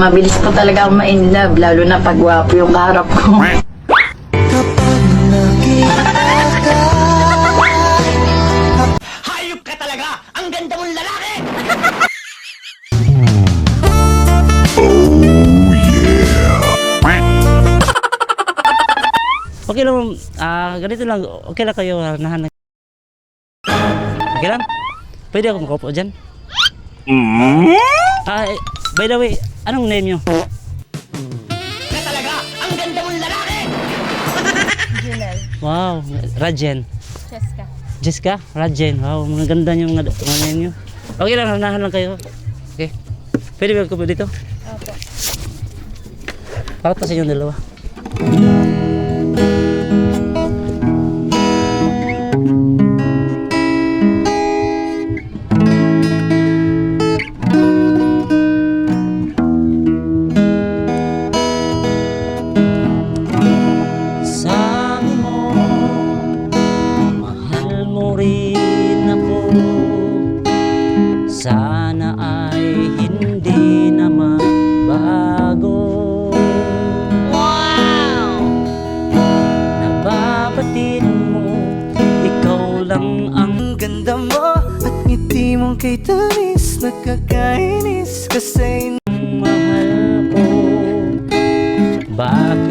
mabilis po talaga ako ma-inlove, lalo na pag gwapo yung kaharap ko. Hayop ka talaga! Ang ganda mong lalaki! Okay lang, ah, ganito lang, okay lang kayo, nahan Okay lang? Pwede ako makaupo dyan? Ah, eh, by the way, anong name nyo? Ka talaga! Ang ganda mong lalaki! Junel. Wow, Rajen. Cheska. Jessica, Rajen. Wow, mga ganda yung mga mga name nyo. Okay lang, nahan lang kayo. Okay. Pwede ba ako dito? Opo. Para pa sa inyong dalawa. Sana ay hindi naman bago Wow! Nababatid mo, ikaw lang ang Ganda mo. At ngiti mo kay tamis Nakakainis kasi mahal ko Bakit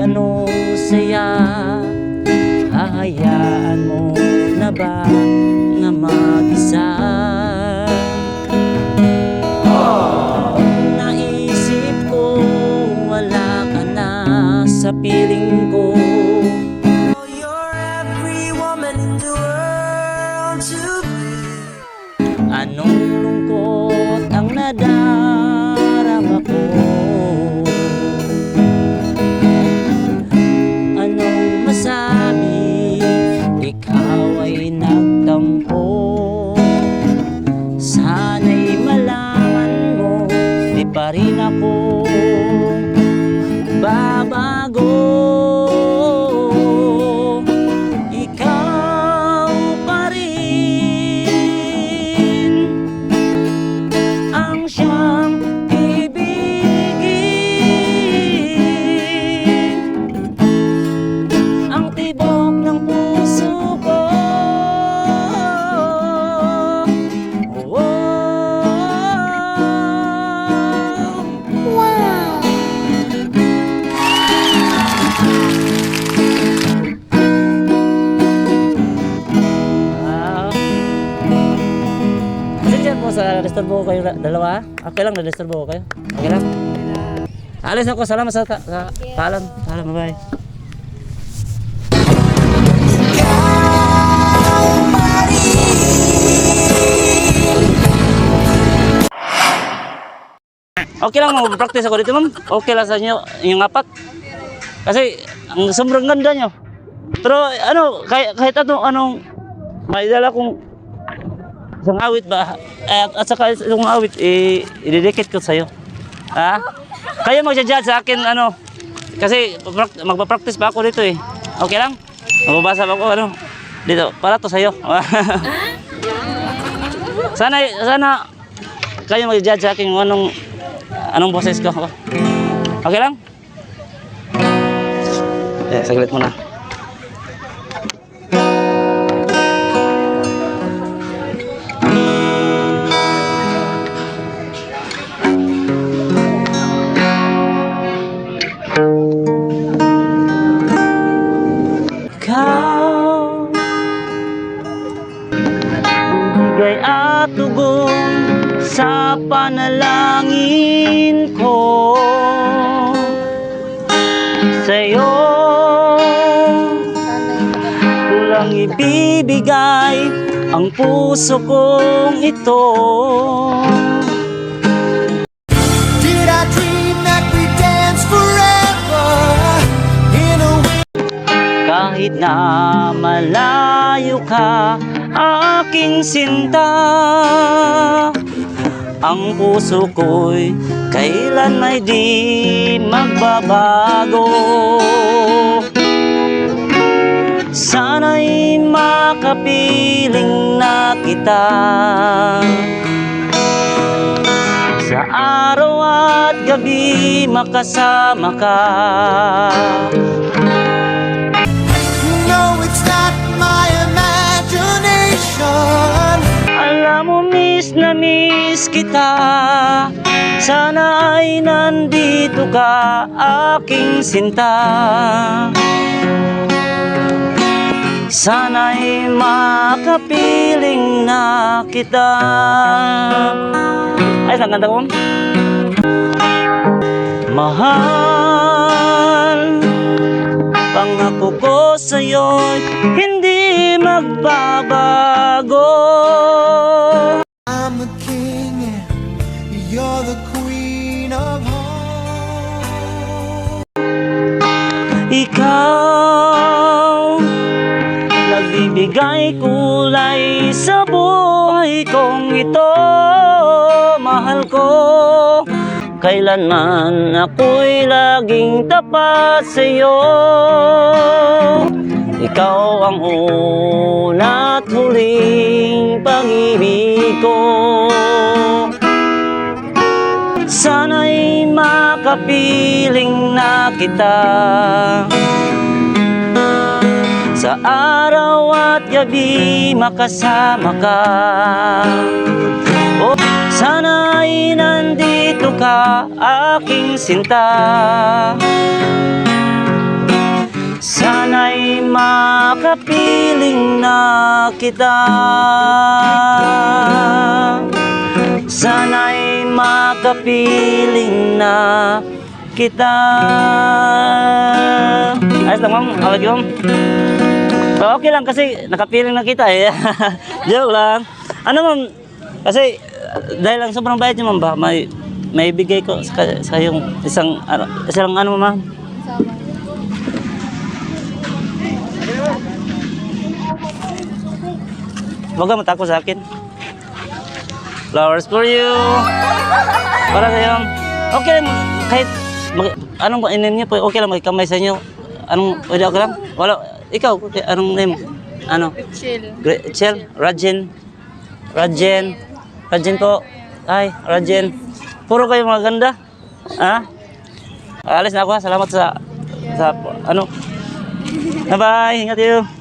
anong saya? Hahayaan mo na ba Nga mag-isa? Naisip ko Wala ka na sa piling ko. Anong lungkot ang nadarama Pasensya po sa disturbo ko kayo la- dalawa. Okay lang, na-disturbo ko kayo. Okay lang? Alis ako. Salamat sa, ta- sa paalam. Paalam, bye-bye. Okay lang, mag-practice ako dito, ma'am. Okay lang sa inyo, yung apat. Kasi, ang sobrang ganda nyo. Pero, ano, kahit, kahit anong, anong, may dala kong isang awit ba? At, at saka isang awit, eh, ididikit ko sa'yo. Ha? Kayo magja-judge sa akin, ano, kasi magpa-practice pa ako dito eh. Okay lang? Mababasa pa ako, ano, dito, para to sa'yo. sana, sana, kayo mag-judge sa akin kung anong anong boses ko? Okay lang? Eh, saglit muna. Panalangin ko Sa'yo. Kulang ibibigay ang puso kong ito. Did I dream that we dance forever in a Kahit na malayo ka, aking sinta Ang puso ko'y kailan may di magbabago. Sana'y makapiling na kita. Sa araw at gabi makasama ka miss na miss kita. Sana ay nandito ka aking sinta. Sana'y makapiling na kita. Ay, ang ganda ko Mahal Pangako ko sa'yo'y hindi magbabago queen of hearts. Ikaw Nagbibigay kulay sa buhay kong ito Mahal ko Kailanman ako'y laging tapat sa iyo Ikaw ang una at huling pag-ibig ko Sana'y makapiling na kita. Sa araw at gabi makasama ka. Oh, sana'y nandito ka aking sinta. Sana'y makapiling na kita Sana'y makapiling na kita. Ayos lang ma'am, awag okay lang kasi nakapiling na kita eh. Joke lang. Ano ma'am, kasi uh, dahil lang sobrang bayad niyo ma'am ba? May, may bigay ko sa, sa yung isang, ano, isang ano ma'am? Huwag ka matakot sa akin. Flowers for you. Para sa iyo. Okay lang, kahit mag, anong inin niyo, okay lang magkamay sa inyo. Anong, pwede okay lang? Wala, ikaw, okay, anong name? Ano? Chill. Gre- Chel? Rajen? Rajen? Rajen po? Ay, Rajen. Puro kayo mga ganda. Ha? Alis na ako ha. Salamat sa, sa, ano. Bye-bye. Ingat you.